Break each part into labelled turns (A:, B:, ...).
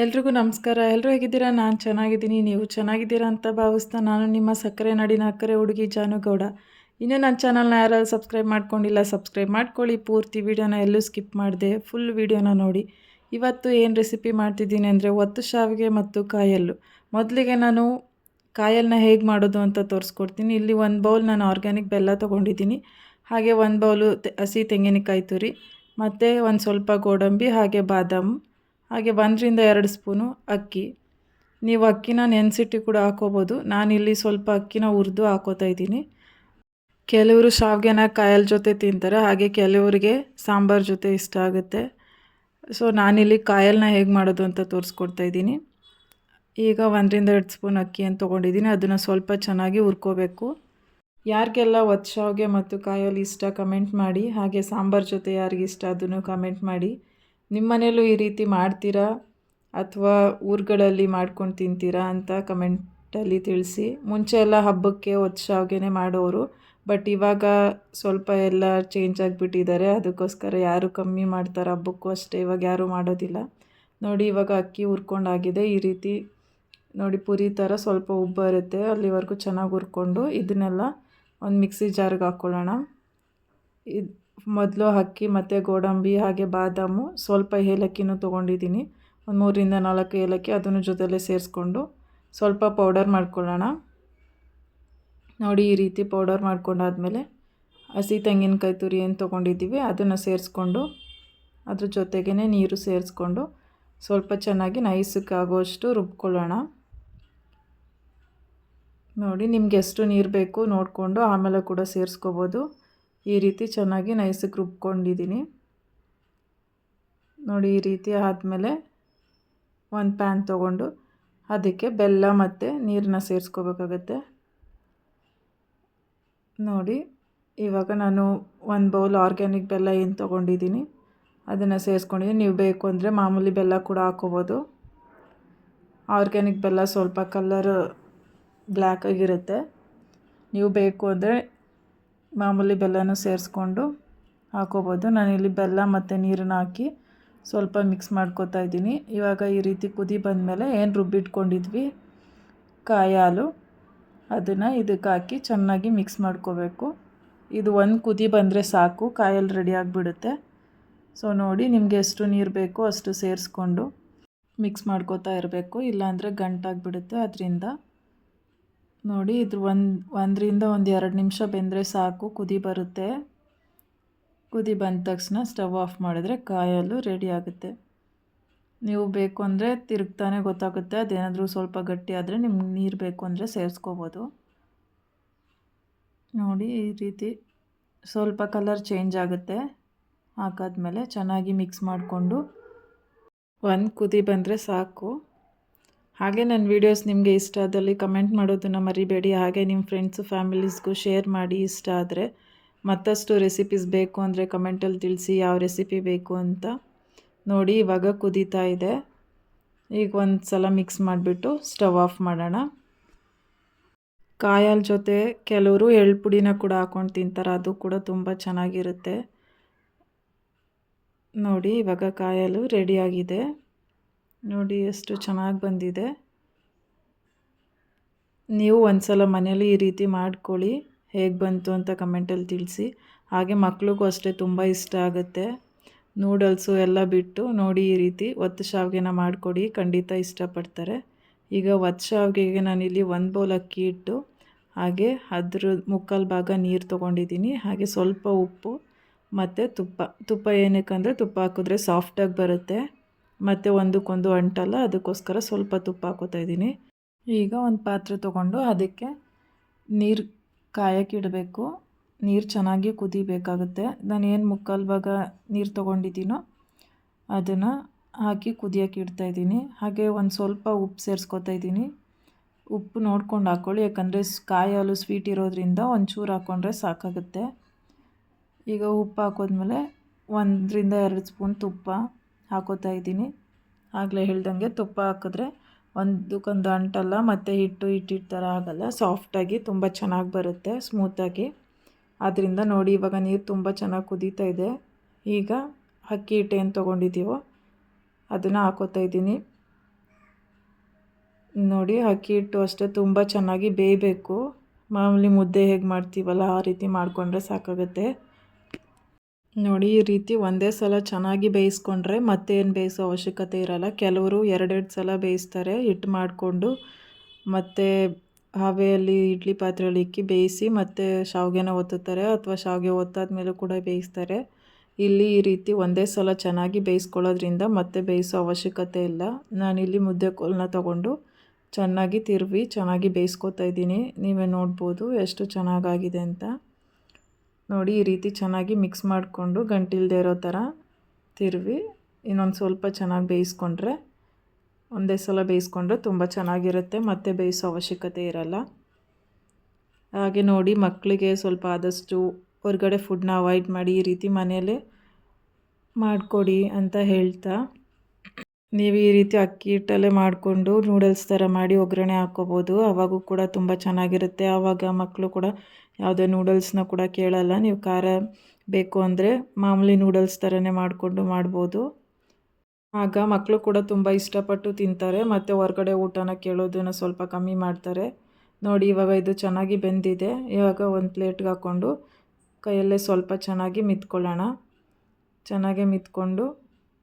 A: ಎಲ್ರಿಗೂ ನಮಸ್ಕಾರ. ಎಲ್ಲರೂ ಹೇಗಿದ್ದೀರಾ? ನಾನು ಚೆನ್ನಾಗಿದ್ದೀನಿ. ನೀವು ಚೆನ್ನಾಗಿದ್ದೀರಾ ಅಂತ ಭಾವಿಸ್ತಾ ನಾನು ನಿಮ್ಮ ಸಕ್ಕರೆ ನಾಡಿನ ಅಕ್ಕರೆ ಹುಡುಗಿ ಜಾನುಗೌಡ. ಇನ್ನೂ ನನ್ನ ಚಾನಲ್ನ ಯಾರಾದ್ರೂ ಸಬ್ಸ್ಕ್ರೈಬ್ ಮಾಡ್ಕೊಂಡಿಲ್ಲ, ಸಬ್ಸ್ಕ್ರೈಬ್ ಮಾಡ್ಕೊಳ್ಳಿ. ಪೂರ್ತಿ ವೀಡಿಯೋನ ಎಲ್ಲೂ ಸ್ಕಿಪ್ ಮಾಡಿದೆ, ಫುಲ್ ವೀಡಿಯೋನ ನೋಡಿ. ಇವತ್ತು ಏನು ರೆಸಿಪಿ ಮಾಡ್ತಿದ್ದೀನಿ ಅಂದರೆ ಒತ್ತು ಶಾವಿಗೆ ಮತ್ತು ಕಾಯಲ್ಲು. ಮೊದಲಿಗೆ ನಾನು ಕಾಯಲ್ನ ಹೇಗೆ ಮಾಡೋದು ಅಂತ ತೋರಿಸ್ಕೊಡ್ತೀನಿ. ಇಲ್ಲಿ ಒಂದು ಬೌಲ್ ನಾನು ಆರ್ಗ್ಯಾನಿಕ್ ಬೆಲ್ಲ ತೊಗೊಂಡಿದ್ದೀನಿ. ಹಾಗೆ ಒಂದು ಬೌಲು ಹಸಿ ತೆಂಗಿನಕಾಯಿ ತುರಿ, ಮತ್ತು ಒಂದು ಸ್ವಲ್ಪ ಗೋಡಂಬಿ, ಹಾಗೆ ಬಾದಾಮು. ಹಾಗೆ ಒಂದರಿಂದ ಎರಡು ಸ್ಪೂನು ಅಕ್ಕಿ. ನೀವು ಅಕ್ಕಿನ ನೆನೆಸಿಟ್ಟು ಕೂಡ ಹಾಕೋಬೋದು. ನಾನಿಲ್ಲಿ ಸ್ವಲ್ಪ ಅಕ್ಕಿನ ಹುರಿದು ಹಾಕೋತಾ ಇದ್ದೀನಿ. ಕೆಲವರು ಶಾವಿಗೆನ ಕಾಯಲ್ ಜೊತೆ ತಿಂತಾರೆ, ಹಾಗೆ ಕೆಲವರಿಗೆ ಸಾಂಬಾರ್ ಜೊತೆ ಇಷ್ಟ ಆಗುತ್ತೆ. ಸೊ, ನಾನಿಲ್ಲಿ ಕಾಯಲ್ನ ಹೇಗೆ ಮಾಡೋದು ಅಂತ ತೋರಿಸ್ಕೊಡ್ತಾ ಇದ್ದೀನಿ. ಈಗ ಒಂದರಿಂದ ಎರಡು ಸ್ಪೂನ್ ಅಕ್ಕಿಯನ್ನು ತೊಗೊಂಡಿದ್ದೀನಿ. ಅದನ್ನು ಸ್ವಲ್ಪ ಚೆನ್ನಾಗಿ ಹುರ್ಕೋಬೇಕು. ಯಾರಿಗೆಲ್ಲ ಒತ್ತು ಶಾವಿಗೆ ಮತ್ತು ಕಾಯಲ್ಲಿ ಇಷ್ಟ, ಕಮೆಂಟ್ ಮಾಡಿ. ಹಾಗೆ ಸಾಂಬಾರ್ ಜೊತೆ ಯಾರಿಗಿಷ್ಟ, ಅದನ್ನು ಕಮೆಂಟ್ ಮಾಡಿ. ನಿಮ್ಮ ಮನೇಲೂ ಈ ರೀತಿ ಮಾಡ್ತೀರಾ ಅಥವಾ ಊರುಗಳಲ್ಲಿ ಮಾಡ್ಕೊಂಡು ತಿಂತೀರಾ ಅಂತ ಕಮೆಂಟಲ್ಲಿ ತಿಳಿಸಿ. ಮುಂಚೆ ಎಲ್ಲ ಹಬ್ಬಕ್ಕೆ ಒತ್ತು ಮಾಡೋರು, ಬಟ್ ಇವಾಗ ಸ್ವಲ್ಪ ಎಲ್ಲ ಚೇಂಜ್ ಆಗಿಬಿಟ್ಟಿದ್ದಾರೆ. ಅದಕ್ಕೋಸ್ಕರ ಯಾರು ಕಮ್ಮಿ ಮಾಡ್ತಾರೆ ಹಬ್ಬಕ್ಕೂ ಅಷ್ಟೇ, ಇವಾಗ ಯಾರೂ ಮಾಡೋದಿಲ್ಲ. ನೋಡಿ, ಇವಾಗ ಅಕ್ಕಿ ಹುರ್ಕೊಂಡಾಗಿದೆ. ಈ ರೀತಿ ನೋಡಿ, ಪುರಿ ಥರ ಸ್ವಲ್ಪ ಉಬ್ಬು ಇರುತ್ತೆ ಅಲ್ಲಿವರೆಗೂ ಚೆನ್ನಾಗಿ ಹುರ್ಕೊಂಡು ಇದನ್ನೆಲ್ಲ ಒಂದು ಮಿಕ್ಸಿ ಜಾರ್ಗೆ ಹಾಕ್ಕೊಳ್ಳೋಣ ಇದು ಮೊದಲು ಅಕ್ಕಿ, ಮತ್ತು ಗೋಡಂಬಿ, ಹಾಗೆ ಬಾದಾಮು ಸ್ವಲ್ಪ ಏಲಕ್ಕಿನೂ ತೊಗೊಂಡಿದ್ದೀನಿ. ಒಂದು ಮೂರಿಂದ ನಾಲ್ಕು ಏಲಕ್ಕಿ ಅದನ್ನು ಜೊತೆಲೇ ಸೇರಿಸ್ಕೊಂಡು ಸ್ವಲ್ಪ ಪೌಡರ್ ಮಾಡ್ಕೊಳ್ಳೋಣ. ನೋಡಿ, ಈ ರೀತಿ ಪೌಡರ್ ಮಾಡ್ಕೊಂಡಾದಮೇಲೆ ಹಸಿ ತೆಂಗಿನಕಾಯಿ ತುರಿ ಏನು ತೊಗೊಂಡಿದ್ದೀವಿ, ಅದನ್ನು ಸೇರಿಸ್ಕೊಂಡು ಅದ್ರ ಜೊತೆಗೇ ನೀರು ಸೇರಿಸ್ಕೊಂಡು ಸ್ವಲ್ಪ ಚೆನ್ನಾಗಿ ನೈಸಕ್ಕೆ ಆಗೋಷ್ಟು ರುಬ್ಕೊಳ್ಳೋಣ. ನೋಡಿ, ನಿಮ್ಗೆ ಎಷ್ಟು ನೀರು ಬೇಕು ನೋಡಿಕೊಂಡು ಆಮೇಲೆ ಕೂಡ ಸೇರಿಸ್ಕೋಬೋದು. ಈ ರೀತಿ ಚೆನ್ನಾಗಿ ನೈಸಿಗೆ ರುಬ್ಕೊಂಡಿದ್ದೀನಿ. ನೋಡಿ, ಈ ರೀತಿ ಆದಮೇಲೆ ಒಂದು ಪ್ಯಾನ್ ತೊಗೊಂಡು ಅದಕ್ಕೆ ಬೆಲ್ಲ ಮತ್ತು ನೀರನ್ನ ಸೇರಿಸ್ಕೋಬೇಕಾಗತ್ತೆ. ನೋಡಿ, ಇವಾಗ ನಾನು ಒಂದು ಬೌಲ್ ಆರ್ಗ್ಯಾನಿಕ್ ಬೆಲ್ಲ ಏನು ತೊಗೊಂಡಿದ್ದೀನಿ, ಅದನ್ನು ಸೇರಿಸ್ಕೊಂಡಿದ್ದೀನಿ. ನೀವು ಬೇಕು ಅಂದರೆ ಮಾಮೂಲಿ ಬೆಲ್ಲ ಕೂಡ ಹಾಕೋಬೋದು. ಆರ್ಗ್ಯಾನಿಕ್ ಬೆಲ್ಲ ಸ್ವಲ್ಪ ಕಲರ್ ಬ್ಲ್ಯಾಕ್ ಆಗಿರುತ್ತೆ. ನೀವು ಬೇಕು ಅಂದರೆ ಮಾಮೂಲಿ ಬೆಲ್ಲನೂ ಸೇರಿಸ್ಕೊಂಡು ಹಾಕೋಬೋದು. ನಾನಿಲ್ಲಿ ಬೆಲ್ಲ ಮತ್ತು ನೀರನ್ನು ಹಾಕಿ ಸ್ವಲ್ಪ ಮಿಕ್ಸ್ ಮಾಡ್ಕೋತಾ ಇದ್ದೀನಿ. ಇವಾಗ ಈ ರೀತಿ ಕುದಿ ಬಂದಮೇಲೆ ಏನು ರುಬ್ಬಿಟ್ಕೊಂಡಿದ್ವಿ? ಕಾಯಿ ಹಾಲು. ಅದನ್ನು ಇದಕ್ಕೆ ಹಾಕಿ ಚೆನ್ನಾಗಿ ಮಿಕ್ಸ್ ಮಾಡ್ಕೋಬೇಕು. ಇದು ಒಂದು ಕುದಿ ಬಂದರೆ ಸಾಕು. ಕಾಯಲ್ಲಿ ರೆಡಿ ಆಗಿಬಿಡುತ್ತೆ. ಸೊ, ನೋಡಿ ನಿಮಗೆ ಎಷ್ಟು ನೀರು ಬೇಕೋ ಅಷ್ಟು ಸೇರಿಸ್ಕೊಂಡು ಮಿಕ್ಸ್ ಮಾಡ್ಕೋತಾ ಇರಬೇಕು. ಇಲ್ಲಾಂದರೆ ಗಂಟಾಗಿಬಿಡುತ್ತೆ ಅದರಿಂದ. ನೋಡಿ, ಇದ್ರ ಒಂದು, ಒಂದರಿಂದ ಒಂದು ಎರಡು ನಿಮಿಷ ಬೆಂದರೆ ಸಾಕು, ಕುದಿ ಬರುತ್ತೆ. ಕುದಿ ಬಂದ ತಕ್ಷಣ ಸ್ಟವ್ ಆಫ್ ಮಾಡಿದ್ರೆ ಕಾಯಲು ರೆಡಿ ಆಗುತ್ತೆ. ನೀವು ಬೇಕು ಅಂದರೆ ತಿರುಗ್ತಾನೆ ಗೊತ್ತಾಗುತ್ತೆ, ಅದೇನಾದರೂ ಸ್ವಲ್ಪ ಗಟ್ಟಿ ಆದರೆ ನಿಮ್ಗೆ ನೀರು ಬೇಕು ಅಂದರೆ ಸೇರಿಸ್ಕೋಬೋದು. ನೋಡಿ, ಈ ರೀತಿ ಸ್ವಲ್ಪ ಕಲರ್ ಚೇಂಜ್ ಆಗುತ್ತೆ. ಹಾಕಾದ್ಮೇಲೆ ಚೆನ್ನಾಗಿ ಮಿಕ್ಸ್ ಮಾಡಿಕೊಂಡು ಒಂದು ಕುದಿ ಬಂದರೆ ಸಾಕು. ಹಾಗೆ ನನ್ನ ವೀಡಿಯೋಸ್ ನಿಮಗೆ ಇಷ್ಟ ಆದಲ್ಲಿ ಕಮೆಂಟ್ ಮಾಡೋದನ್ನು ಮರಿಬೇಡಿ. ಹಾಗೆ ನಿಮ್ಮ ಫ್ರೆಂಡ್ಸು ಫ್ಯಾಮಿಲೀಸ್ಗೂ ಶೇರ್ ಮಾಡಿ ಇಷ್ಟ ಆದರೆ ಮತ್ತಷ್ಟು ರೆಸಿಪೀಸ್ ಬೇಕು ಅಂದರೆ ಕಮೆಂಟಲ್ಲಿ ತಿಳಿಸಿ ಯಾವ ರೆಸಿಪಿ ಬೇಕು ಅಂತ ನೋಡಿ ಇವಾಗ ಕುದೀತಾ ಇದೆ. ಈಗ ಒಂದು ಸಲ ಮಿಕ್ಸ್ ಮಾಡಿಬಿಟ್ಟು ಸ್ಟವ್ ಆಫ್ ಮಾಡೋಣ. ಕಾಯಲ್ ಜೊತೆ ಕೆಲವರು ಎಳ್ಳು ಪುಡಿನ ಕೂಡ ಹಾಕ್ಕೊಂಡು ತಿಂತಾರೆ, ಅದು ಕೂಡ ತುಂಬ ಚೆನ್ನಾಗಿರುತ್ತೆ. ನೋಡಿ ಇವಾಗ ಕಾಯಲು ರೆಡಿಯಾಗಿದೆ ನೋಡಿ ಎಷ್ಟು ಚೆನ್ನಾಗಿ ಬಂದಿದೆ. ನೀವು ಒಂದು ಸಲ ಮನೇಲಿ ಈ ರೀತಿ ಮಾಡ್ಕೊಳ್ಳಿ. ಹೇಗೆ ಬಂತು ಅಂತ ಕಮೆಂಟಲ್ಲಿ ತಿಳಿಸಿ. ಹಾಗೆ ಮಕ್ಳಿಗೂ ಅಷ್ಟೇ ತುಂಬ ಇಷ್ಟ ಆಗುತ್ತೆ. ನೂಡಲ್ಸು ಎಲ್ಲ ಬಿಟ್ಟು ನೋಡಿ ಈ ರೀತಿ ಒತ್ತು ಶಾವಿಗೆನ ಮಾಡಿಕೊಡಿ. ಖಂಡಿತ ಇಷ್ಟಪಡ್ತಾರೆ. ಈಗ ಒತ್ತು ಶಾವಿಗೆಗೆ ನಾನಿಲ್ಲಿ ಒಂದು ಬೌಲ್ ಅಕ್ಕಿ ಇಟ್ಟು, ಹಾಗೆ ಅದ್ರ ಮುಕ್ಕಾಲು ಭಾಗ ನೀರು ತೊಗೊಂಡಿದ್ದೀನಿ. ಹಾಗೆ ಸ್ವಲ್ಪ ಉಪ್ಪು ಮತ್ತು ತುಪ್ಪ. ತುಪ್ಪ ಏನಕ್ಕೆ ತುಪ್ಪ ಹಾಕಿದ್ರೆ ಸಾಫ್ಟಾಗಿ ಬರುತ್ತೆ. ಮತ್ತು ಒಂದಕ್ಕೊಂದು ಅಂಟಲ್ಲ, ಅದಕ್ಕೋಸ್ಕರ ಸ್ವಲ್ಪ ತುಪ್ಪ ಹಾಕೋತಾ ಇದ್ದೀನಿ. ಈಗ ಒಂದು ಪಾತ್ರೆ ತೊಗೊಂಡು ಅದಕ್ಕೆ ನೀರು ಕಾಯಕ್ಕಿಡಬೇಕು ನೀರು ಚೆನ್ನಾಗಿ ಕುದಿಬೇಕಾಗುತ್ತೆ. ನಾನು ಏನು ಮುಕ್ಕಾಲು ಭಾಗ ನೀರು ತೊಗೊಂಡಿದ್ದೀನೋ ಅದನ್ನು ಹಾಕಿ ಕುದಿಯೋಕೆ ಇಡ್ತಾಯಿದ್ದೀನಿ ಹಾಗೆ ಒಂದು ಸ್ವಲ್ಪ ಉಪ್ಪು ಸೇರಿಸ್ಕೊತಾ ಇದ್ದೀನಿ. ಉಪ್ಪು ನೋಡ್ಕೊಂಡು ಹಾಕ್ಕೊಳ್ಳಿ ಯಾಕಂದರೆ ಕಾಯಿ ಹಾಲು ಸ್ವೀಟ್ ಇರೋದ್ರಿಂದ ಒಂಚೂರು ಹಾಕ್ಕೊಂಡ್ರೆ ಸಾಕಾಗುತ್ತೆ. ಈಗ ಉಪ್ಪು ಹಾಕೋದ್ಮೇಲೆ ಒಂದರಿಂದ ಎರಡು ಸ್ಪೂನ್ ತುಪ್ಪ. ಹಾಕೋತಾ ಇದ್ದೀನಿ. ಆಗಲೇ ಹೇಳ್ದಂಗೆ ತುಪ್ಪ ಹಾಕಿದ್ರೆ ಒಂದಕ್ಕೊಂದು ಅಂಟಲ್ಲ, ಮತ್ತು ಹಿಟ್ಟು ಹಿಟ್ಟಿಟ್ಟು ಥರ ಆಗಲ್ಲ. ಸಾಫ್ಟಾಗಿ ತುಂಬ ಚೆನ್ನಾಗಿ ಬರುತ್ತೆ ಸ್ಮೂತಾಗಿ ಆದ್ದರಿಂದ ನೋಡಿ, ಇವಾಗ ನೀರು ತುಂಬ ಚೆನ್ನಾಗಿ ಕುದೀತಾ ಇದೆ. ಈಗ ಅಕ್ಕಿ ಹಿಟ್ಟು ಏನು ತೊಗೊಂಡಿದ್ದೀವೋ ಅದನ್ನು ಹಾಕೋತಾ ಇದ್ದೀನಿ. ನೋಡಿ, ಅಕ್ಕಿ ಹಿಟ್ಟು ಅಷ್ಟೇ ತುಂಬ ಚೆನ್ನಾಗಿ ಬೇಯಬೇಕು. ಮಾಮೂಲಿ ಮುದ್ದೆ ಹೇಗೆ ಮಾಡ್ತೀವಲ್ಲ, ಆ ರೀತಿ ಮಾಡಿಕೊಂಡ್ರೆ ಸಾಕಾಗುತ್ತೆ. ನೋಡಿ, ಈ ರೀತಿ ಒಂದೇ ಸಲ ಚೆನ್ನಾಗಿ ಬೇಯಿಸ್ಕೊಂಡ್ರೆ ಮತ್ತೇನು ಬೇಯಿಸೋ ಅವಶ್ಯಕತೆ ಇರಲ್ಲ. ಕೆಲವರು ಎರಡೆರಡು ಸಲ ಬೇಯಿಸ್ತಾರೆ. ಹಿಟ್ಟು ಮಾಡಿಕೊಂಡು ಮತ್ತು ಹಾವೆಯಲ್ಲಿ ಇಡ್ಲಿ ಪಾತ್ರೆಯಲ್ಲಿ ಇಕ್ಕಿ ಬೇಯಿಸಿ ಮತ್ತು ಶಾವಿಗೆನ ಒತ್ತುತ್ತಾರೆ ಅಥವಾ ಶಾವಿಗೆ ಒತ್ತಾದ್ಮೇಲೂ ಕೂಡ ಬೇಯಿಸ್ತಾರೆ. ಇಲ್ಲಿ ಈ ರೀತಿ ಒಂದೇ ಸಲ ಚೆನ್ನಾಗಿ ಬೇಯಿಸ್ಕೊಳ್ಳೋದ್ರಿಂದ ಮತ್ತೆ ಬೇಯಿಸೋ ಅವಶ್ಯಕತೆ ಇಲ್ಲ. ನಾನಿಲ್ಲಿ ಮುದ್ದೆ ಕೋಲನ್ನ ತಗೊಂಡು ಚೆನ್ನಾಗಿ ತಿರುವಿ, ಚೆನ್ನಾಗಿ ಬೇಯಿಸ್ಕೊತಾ ಇದ್ದೀನಿ. ನೀವೇ ನೋಡ್ಬೋದು ಎಷ್ಟು ಚೆನ್ನಾಗಾಗಿದೆ ಅಂತ. ನೋಡಿ ಈ ರೀತಿ ಚೆನ್ನಾಗಿ ಮಿಕ್ಸ್ ಮಾಡಿಕೊಂಡು ಗಂಟಿಲ್ದೇ ಇರೋ ಥರ ತಿರುವಿ. ಇನ್ನೊಂದು ಸ್ವಲ್ಪ ಚೆನ್ನಾಗಿ ಬೇಯಿಸ್ಕೊಂಡ್ರೆ, ಒಂದೇ ಸಲ ಬೇಯಿಸ್ಕೊಂಡ್ರೆ ತುಂಬ ಚೆನ್ನಾಗಿರುತ್ತೆ, ಮತ್ತೆ ಬೇಯಿಸೋ ಅವಶ್ಯಕತೆ ಇರಲ್ಲ. ಹಾಗೆ ನೋಡಿ ಮಕ್ಕಳಿಗೆ ಸ್ವಲ್ಪ ಆದಷ್ಟು ಹೊರಗಡೆ ಫುಡ್ನ ಅವಾಯ್ಡ್ ಮಾಡಿ ಈ ರೀತಿ ಮನೆಯಲ್ಲೇ ಮಾಡಿಕೊಡಿ ಅಂತ ಹೇಳ್ತಾ. ನೀವು ಈ ರೀತಿ ಅಕ್ಕಿ ಹಿಟ್ಟಲ್ಲೇ ಮಾಡಿಕೊಂಡು ನೂಡಲ್ಸ್ ಥರ ಮಾಡಿ ಒಗ್ಗರಣೆ ಹಾಕ್ಕೋಬೋದು ಅವಾಗೂ ಕೂಡ ತುಂಬ ಚೆನ್ನಾಗಿರುತ್ತೆ. ಆವಾಗ ಮಕ್ಕಳು ಕೂಡ ಯಾವುದೇ ನೂಡಲ್ಸ್ನ ಕೂಡ ಕೇಳಲ್ಲ. ನೀವು ಖಾರ ಬೇಕು ಅಂದರೆ ಮಾಮೂಲಿ ನೂಡಲ್ಸ್ ಥರನೇ ಮಾಡಿಕೊಂಡು ಮಾಡ್ಬೋದು. ಆಗ ಮಕ್ಕಳು ಕೂಡ ತುಂಬ ಇಷ್ಟಪಟ್ಟು ತಿಂತಾರೆ. ಮತ್ತು ಹೊರಗಡೆ ಊಟನ ಕೇಳೋದನ್ನು ಸ್ವಲ್ಪ ಕಮ್ಮಿ ಮಾಡ್ತಾರೆ. ನೋಡಿ, ಇವಾಗ ಇದು ಚೆನ್ನಾಗಿ ಬೆಂದಿದೆ. ಇವಾಗ ಒಂದು ಪ್ಲೇಟ್ಗೆ ಹಾಕ್ಕೊಂಡು ಕೈಯಲ್ಲೇ ಸ್ವಲ್ಪ ಚೆನ್ನಾಗಿ ಮಿತ್ಕೊಳ್ಳೋಣ. ಚೆನ್ನಾಗಿ ಮಿತ್ಕೊಂಡು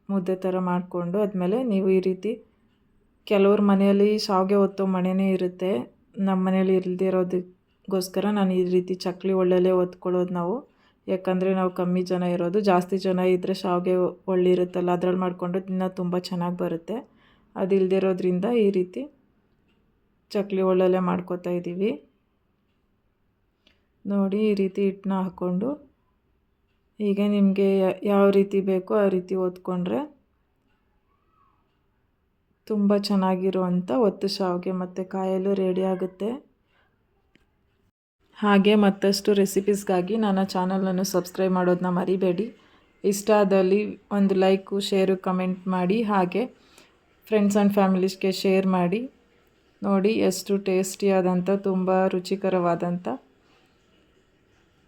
A: ಮುದ್ದೆ ಥರ ಮಾಡಿಕೊಂಡು ಆದಮೇಲೆ ನೀವು ಈ ರೀತಿ ಕೆಲವ್ರ ಮನೆಯಲ್ಲಿ ಶಾವಿಗೆ ಒತ್ತೋ ಮಣೆನೇ ಇರುತ್ತೆ. ನಮ್ಮ ಮನೇಲಿ ಇಲ್ಲದೇ ಇರೋದಕ್ಕೋಸ್ಕರ ನಾನು ಈ ರೀತಿ ಚಕ್ಲಿ ಒಳ್ಳೆಯಲ್ಲೇ ಒತ್ಕೊಳ್ಳೋದು ನಾವು. ಯಾಕಂದರೆ ನಾವು ಕಮ್ಮಿ ಜನ ಇರೋದು. ಜಾಸ್ತಿ ಜನ ಇದ್ದರೆ ಶಾವಿಗೆ ಒಳ್ಳೆ ಇರುತ್ತಲ್ಲ ಅದ್ರಲ್ಲಿ ಮಾಡಿಕೊಂಡು ದಿನ ತುಂಬ ಚೆನ್ನಾಗಿ ಬರುತ್ತೆ. ಅದು ಇಲ್ಲದೇ ಇರೋದ್ರಿಂದ ಈ ರೀತಿ ಚಕ್ಲಿ ಒಳ್ಳೆಲೆ ಮಾಡ್ಕೋತಾ ಇದ್ದೀವಿ ನೋಡಿ ಈ ರೀತಿ ಹಿಟ್ಟನ್ನ ಹಾಕ್ಕೊಂಡು ಹೀಗೆ ನಿಮಗೆ ಯಾವ ರೀತಿ ಬೇಕೋ ಆ ರೀತಿ ಓದ್ಕೊಂಡ್ರೆ ತುಂಬ ಚೆನ್ನಾಗಿರುವಂಥ ಒತ್ತು ಶಾವಿಗೆ ಮತ್ತು ಕಾಯಲು ರೆಡಿ ಆಗುತ್ತೆ. ಹಾಗೆ ಮತ್ತಷ್ಟು ರೆಸಿಪೀಸ್ಗಾಗಿ ನನ್ನ ಚಾನಲನ್ನು ಸಬ್ಸ್ಕ್ರೈಬ್ ಮಾಡೋದನ್ನ ಮರಿಬೇಡಿ. ಇಷ್ಟ ಆದಲ್ಲಿ ಒಂದು ಲೈಕು ಶೇರು ಕಮೆಂಟ್ ಮಾಡಿ. ಹಾಗೆ ಫ್ರೆಂಡ್ಸ್ ಆ್ಯಂಡ್ ಫ್ಯಾಮಿಲೀಸ್ಗೆ ಶೇರ್ ಮಾಡಿ. ನೋಡಿ, ಎಷ್ಟು ಟೇಸ್ಟಿಯಾದಂಥ ತುಂಬ ರುಚಿಕರವಾದಂಥ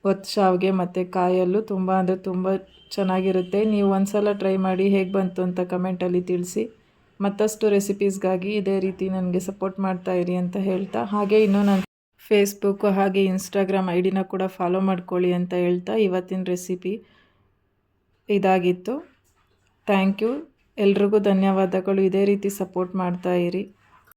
A: ಒತ್ತು ಶಾವಿಗೆ ಮತ್ತು ಕಾಯಲ್ಲು ತುಂಬ ಅಂದರೆ ತುಂಬ ಚೆನ್ನಾಗಿರುತ್ತೆ. ನೀವು ಒಂದು ಸಲ ಟ್ರೈ ಮಾಡಿ ಹೇಗೆ ಬಂತು ಅಂತ ಕಮೆಂಟಲ್ಲಿ ತಿಳಿಸಿ. ಮತ್ತಷ್ಟು ರೆಸಿಪೀಸ್ಗಾಗಿ ಇದೇ ರೀತಿ ನನಗೆ ಸಪೋರ್ಟ್ ಮಾಡ್ತಾ ಇರಿ ಅಂತ ಹೇಳ್ತಾ. ಹಾಗೆ ಇನ್ನೂ ನಾನು ಫೇಸ್ಬುಕ್ಕು ಹಾಗೆ ಇನ್ಸ್ಟಾಗ್ರಾಮ್ ಐ ಡಿನ ಕೂಡ ಫಾಲೋ ಮಾಡ್ಕೊಳ್ಳಿ ಅಂತ ಹೇಳ್ತಾ ಇವತ್ತಿನ ರೆಸಿಪಿ ಇದಾಗಿತ್ತು. ಥ್ಯಾಂಕ್ ಯು ಎಲ್ರಿಗೂ ಧನ್ಯವಾದಗಳು. ಇದೇ ರೀತಿ ಸಪೋರ್ಟ್ ಮಾಡ್ತಾ ಇರಿ.